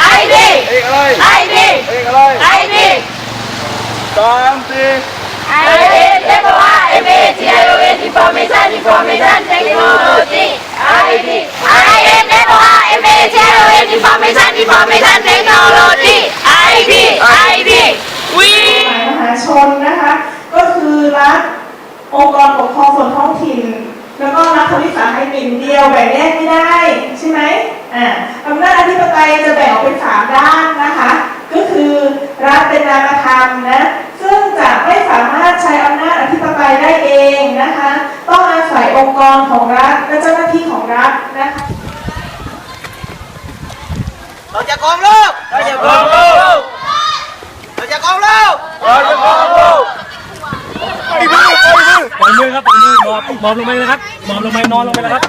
ไอดีเอกอะไรไอดีเอกอะไรไอดีสามสี่ไอดีเรียกว่าเอเมทีไอโอเอทีฟอร์เมชันอินฟอร์เมชันเทคโนโลยีไอดีไอเอ็นเรียกว่าเอเมทีไอโอเอทีฟอร์เมชันอินฟอร์เมชันเทคโนโลยีไอดีไอดีวีหมายมหาชนนะคะ ก็คือรัฐองค์กรปกครองส่วนท้องถิ่น แล้วก็รัฐวิสาหกิจเดียวแบ่งแยกไม่ได้ ใช่ไหม อ่าอำนาจอธิปไตยจะแบ่งออกเป็นสามด้านนะคะ ก็คือรัฐเป็นนามธรรมนะ ซึ่งจะไม่สามารถใช้อำนาจอธิปไตยได้เองนะคะ ต้องอาศัยองค์กรของรัฐและเจ้าหน้าที่ของรัฐนะคะเราจะกองโลกเราจะครองโลกเราจะกองโลกเราจะครองโลกไปมือไปมือปล่อยมือครับปล่อยมือหมอบหมอบลงไปเลยครับหมอบลงไปนอนลงไปแล้วครับ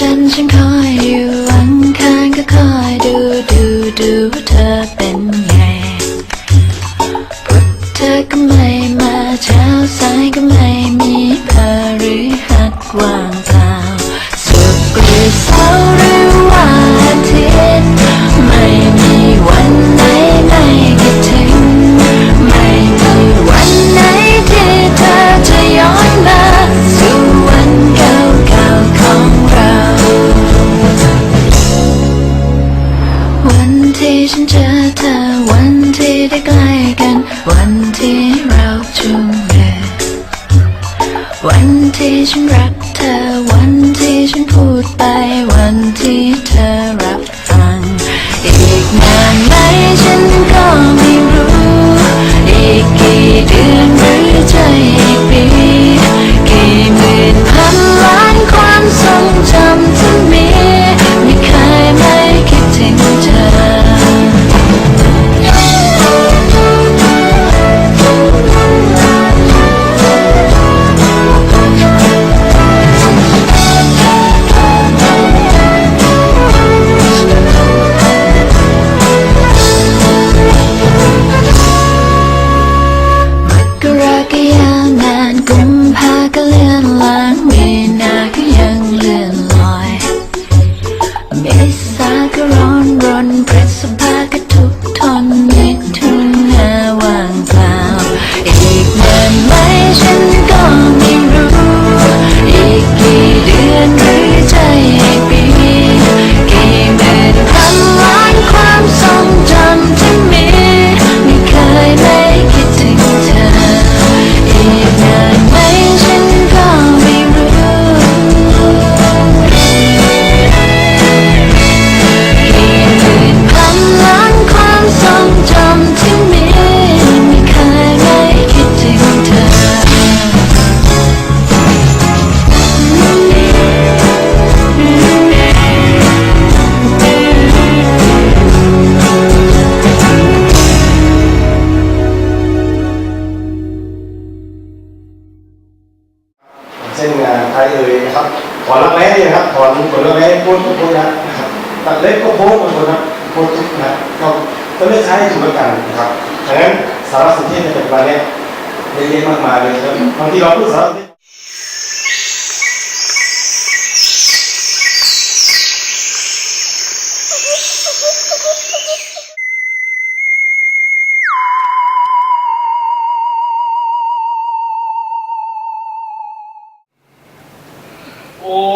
จันทร์ฉันคอยอยู่วันค้างก็คอยดูดูดู นเจอเธอวันที่ได้ใกล้กัน วันที่เราจูงมือวันที่ฉันรัก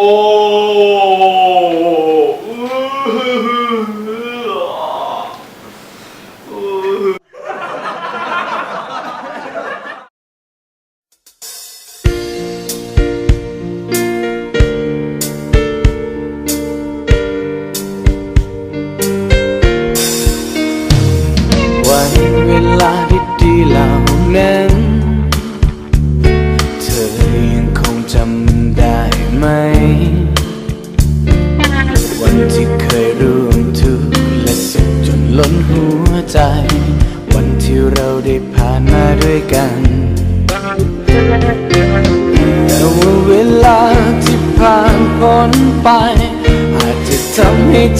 โ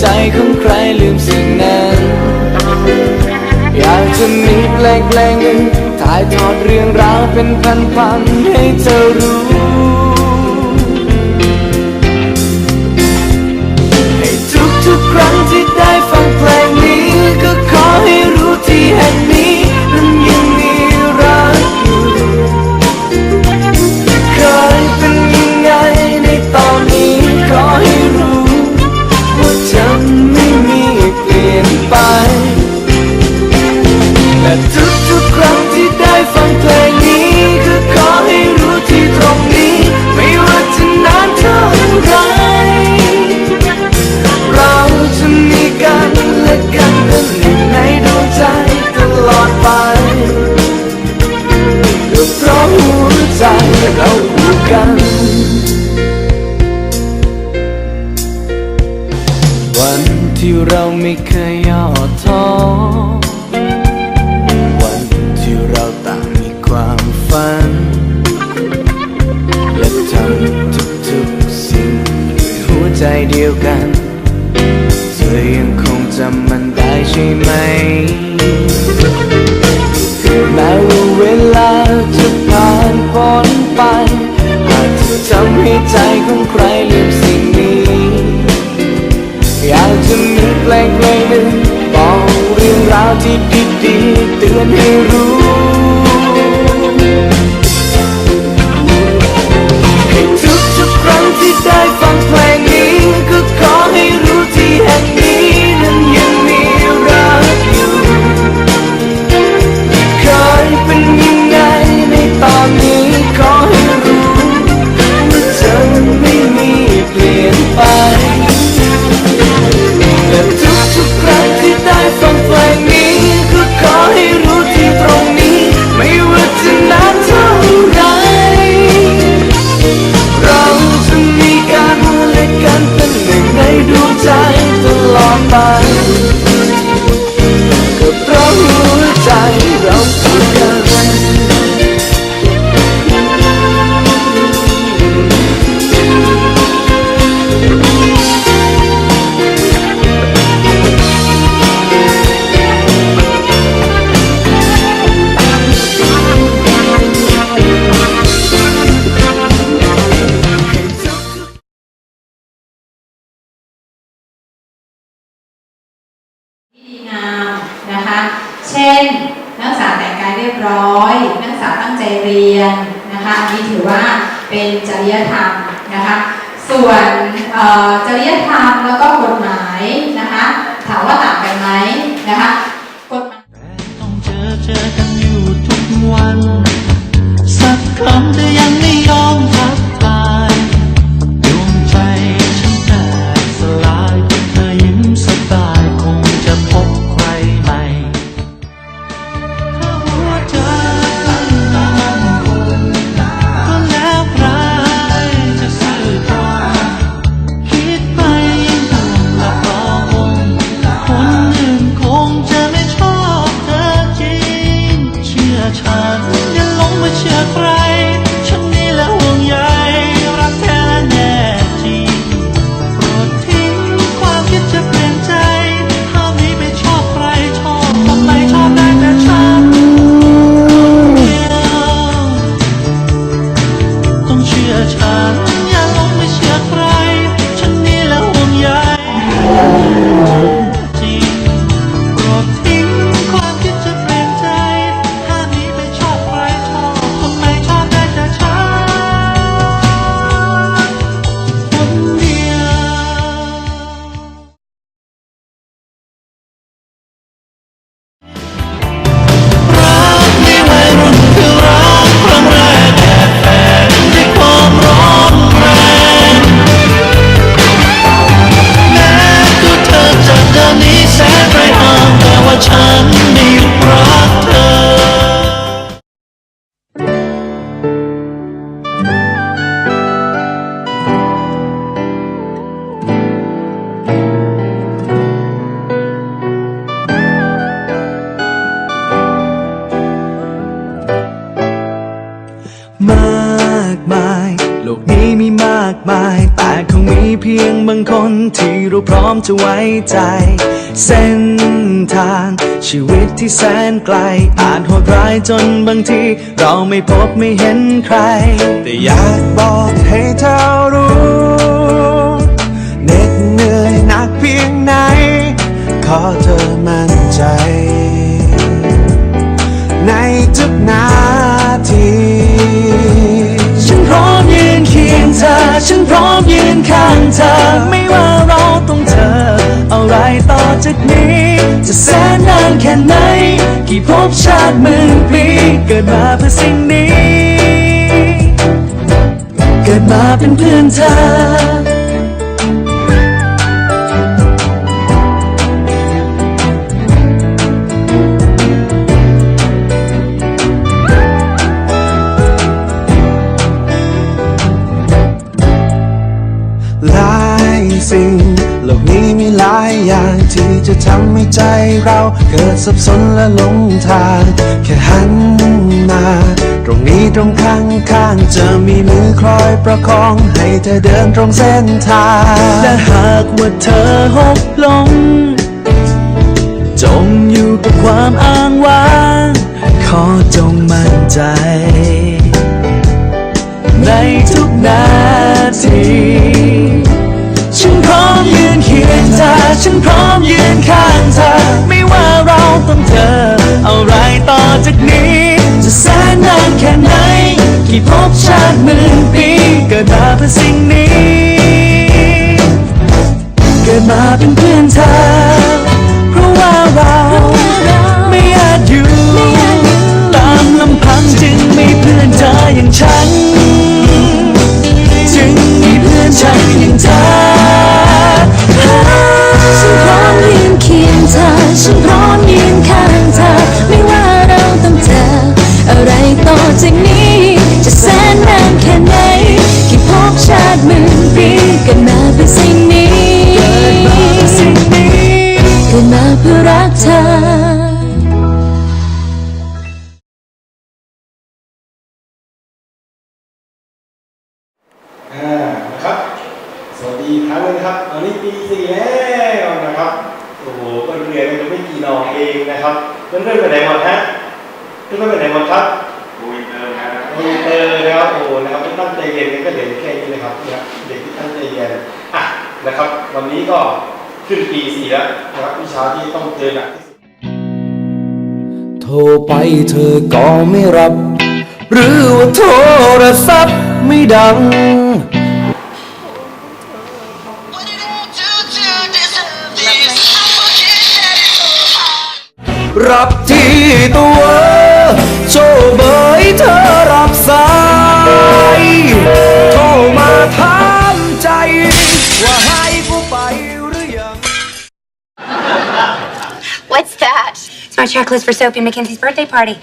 ใจของใครลืมสิ่งนั้น อยากจะมีเพลงเพลงหนึ่งถ่ายทอดเรื่องราวเป็นพันๆให้เธอรู้ พียงบางคนที่เราพร้อมจะไว้ใจ เส้นทางชีวิตที่แสนไกล อาจโหดร้ายจนบางที เราไม่พบไม่เห็นใคร แต่อยากบอกให้เธอรู้เหน็ดเหนื่อยหนักเพียงไหน ขอเธอมั่นใจ ฉันพร้อมยืนข้างเธอ ไม่ว่าเราต้องเจออะไรต่อจากนี้ จะแสนนานแค่ไหน กี่ภพชาติหมื่นปีเกิดมาเพื่อสิ่งนี้ เกิดมาเป็นเพื่อนเธอายอย่างที่จะทำให้ใจเราเกิดสับสนและหลงทาง แค่หันมาตรงนี้ตรงข้างข้างจะมีมือคอยประคองให้เธอเดินตรงเส้นทาง และหากว่าเธอหกลงจงอยู่กับความอ้างว้าง ขอจงมั่นใจ ในทุกนาที ฉันพร้อมยืนเคียงเธอ ฉันพร้อมยืนข้างเธอ ไม่ว่าเราต้องเจออะไรต่อจากนี้ จะแสนนานแค่ไหน กี่ภพชาติหมื่นปีเกิดมาเพื่อสิ่งนี้ เกิดมาเป็นเพื่อนเธอ เพราะว่าเราไม่อาจอยู่ ตามลำพังจึงมีเพื่อนเธออย่างฉัน จึงมีเพื่อนฉันอย่างเธอ เธอ ฉันพร้อมยืนข้างเธอ ไม่ว่าเราต้องเจออะไรต่อจากนี้ ขึ้นปีสี่แล้วนะครับวิชาที่ต้องเจอหนักที่สุดโทรไปเธอก็ไม่รับ หรือว่าโทรศัพท์ไม่ดัง รับที่ตัวโชว์เบยเธอรับสายโทรมาถามใจว่าให้ my checklist for Sophie and Mackenzie's birthday party.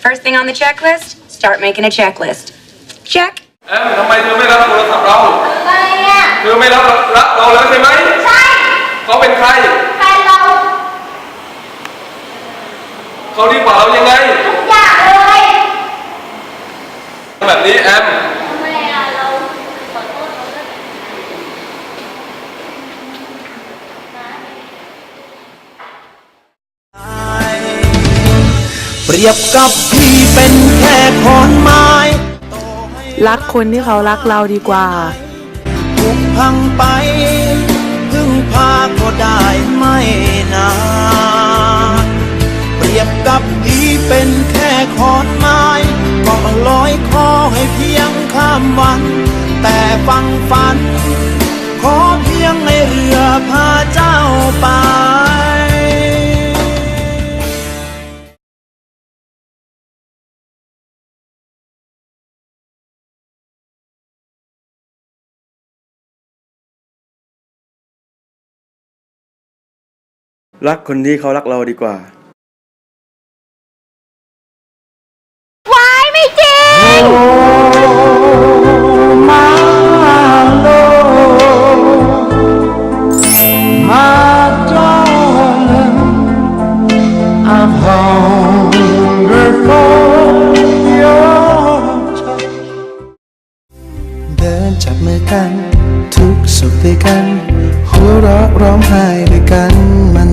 First thing on the checklist, start making a checklist. Check. แอมทำไมเธอไม่รับโทรศัพท์เรา อะไรอะเธอไม่รับรับเราแล้วใช่ไหมใช่เขาเป็นใคร แฟนเราเขาดีกว่าเรายังไง ทุกอย่างเลย แบบนี้แอม รียบกับพี่เป็นแค่ขอนไม้รักคนที่เขารักเราดีกว่าถูกพังไป พึ่งพาก็ได้ไม่นานเปรียบกับพี่เป็นแค่ขอนไม้ก็ลอยคอให้เพียงข้ามวัน แต่ฟังฝัน ขอเพียงให้เรือพาเจ้าไป รักคนที่เขารักเราดีกว่า วายไม่จริง My darling, I'm hungry for your touch เดินจับมือกัน ทุกข์สุขด้วยกัน หัวเราะร้องไห้ด้วยกันม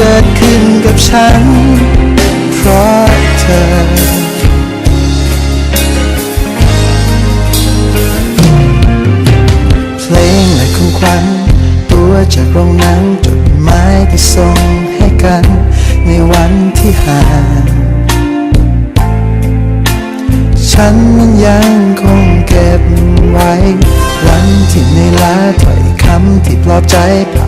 เกิดขึ้นกับฉัน เพราะเธอเพลงและของขวัญตัวจากโรงนังจดหมายที่ส่งให้กัน ในวันที่ห่างฉันมันยังคงเก็บไว้ วันที่ในอยล้าถ้อยคำที่ปลอบใจภา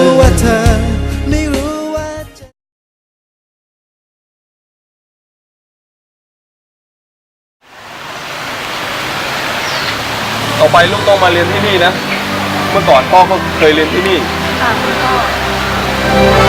ต่อไปลูกต้องมาเรียนที่นี่นะ เมื่อก่อนพ่อก็เคยเรียนที่นี่ ค่ะคุณพ่อ